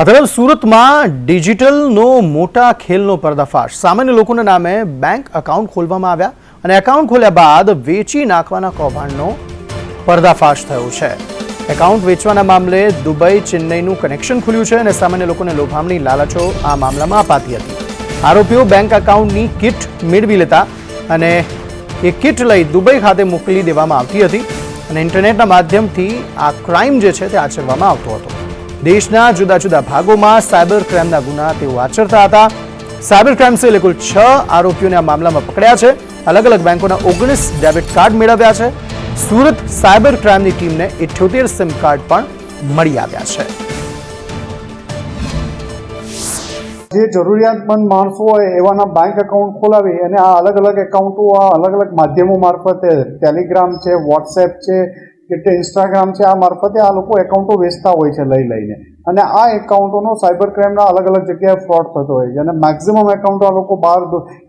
આ સુરતમાં ડિજિટલનો મોટા ખેલનો પર્દાફાશ. સામાન્ય લોકોના નામે બેંક એકાઉન્ટ ખોલવામાં આવ્યા અને એકાઉન્ટ ખોલ્યા બાદ વેચી નાખવાના કૌભાંડનો પર્દાફાશ થયો છે. એકાઉન્ટ વેચવાના મામલે દુબઈ ચેન્નઈનું કનેક્શન ખુલ્યું છે અને સામાન્ય લોકોને લોભામણી લાલચો આ મામલામાં અપાતી હતી. આરોપીઓ બેંક એકાઉન્ટની કિટ મેળવી લેતા અને એ કિટ લઈ દુબઈ ખાતે મોકલી દેવામાં આવતી હતી અને ઇન્ટરનેટના માધ્યમથી આ ક્રાઇમ જે છે તે આચરવામાં આવતો હતો. દેશના જુદા જુદા ભાગોમાં સાયબર ક્રાઇમના ગુના તેઓ આચરતા હતા. સાયબર ક્રાઇમ સેલે છ આરોપીઓને આ મામલામાં પકડ્યા છે. અલગ અલગ બેંકોના ઓગણીસ ડેબિટ કાર્ડ મેળવ્યા છે. સુરત સાયબર ક્રાઇમની ટીમને ઇઠ્યોતેર સિમ કાર્ડ પણ મળી આવ્યા છે. જે જરૂરિયાતમંદ માણસો હોય એવાના બેંક એકાઉન્ટ ખોલાવી અને આ અલગ અલગ એકાઉન્ટો આ અલગ અલગ માધ્યમો મારફતે ટેલિગ્રામ છે વોટ્સએપ છે કે ઇન્સ્ટાગ્રામ છે, આ મારફતે આ લોકો એકાઉન્ટો વેચતા હોય છે લઈ લઈને. અને આ એકાઉન્ટોનો સાયબર ક્રાઇમના અલગ અલગ જગ્યાએ ફ્રોડ થતો હોય છે. અને મેક્ઝિમમ એકાઉન્ટો આ લોકો બહાર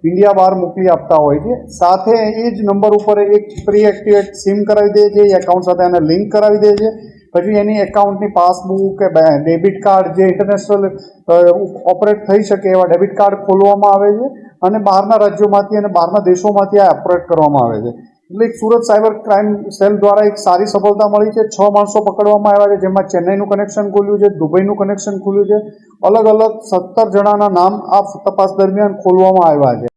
ઇન્ડિયા બહાર મોકલી આપતા હોય છે. સાથે એ જ નંબર ઉપર એક પ્રી એક્ટિવેટ સિમ કરાવી દે છે, એ એકાઉન્ટ સાથે એને લિંક કરાવી દે છે. પછી એની એકાઉન્ટની પાસબુક કે ડેબિટ કાર્ડ જે ઇન્ટરનેશનલ ઓપરેટ થઈ શકે એવા ડેબિટ કાર્ડ ખોલવામાં આવે છે. અને બહારના રાજ્યોમાંથી અને બહારના દેશોમાંથી આ ઓપરેટ કરવામાં આવે છે. એટલે એક સુરત સાયબર ક્રાઇમ સેલ દ્વારા એક સારી સફળતા મળી છે. છ માણસો પકડવામાં આવ્યા છે, જેમાં ચેન્નઈનું કનેક્શન ખુલ્યું છે, દુબઈનું કનેક્શન ખુલ્યું છે. અલગ અલગ સત્તર જણાના નામ આ તપાસ દરમિયાન ખોલવામાં આવ્યા છે.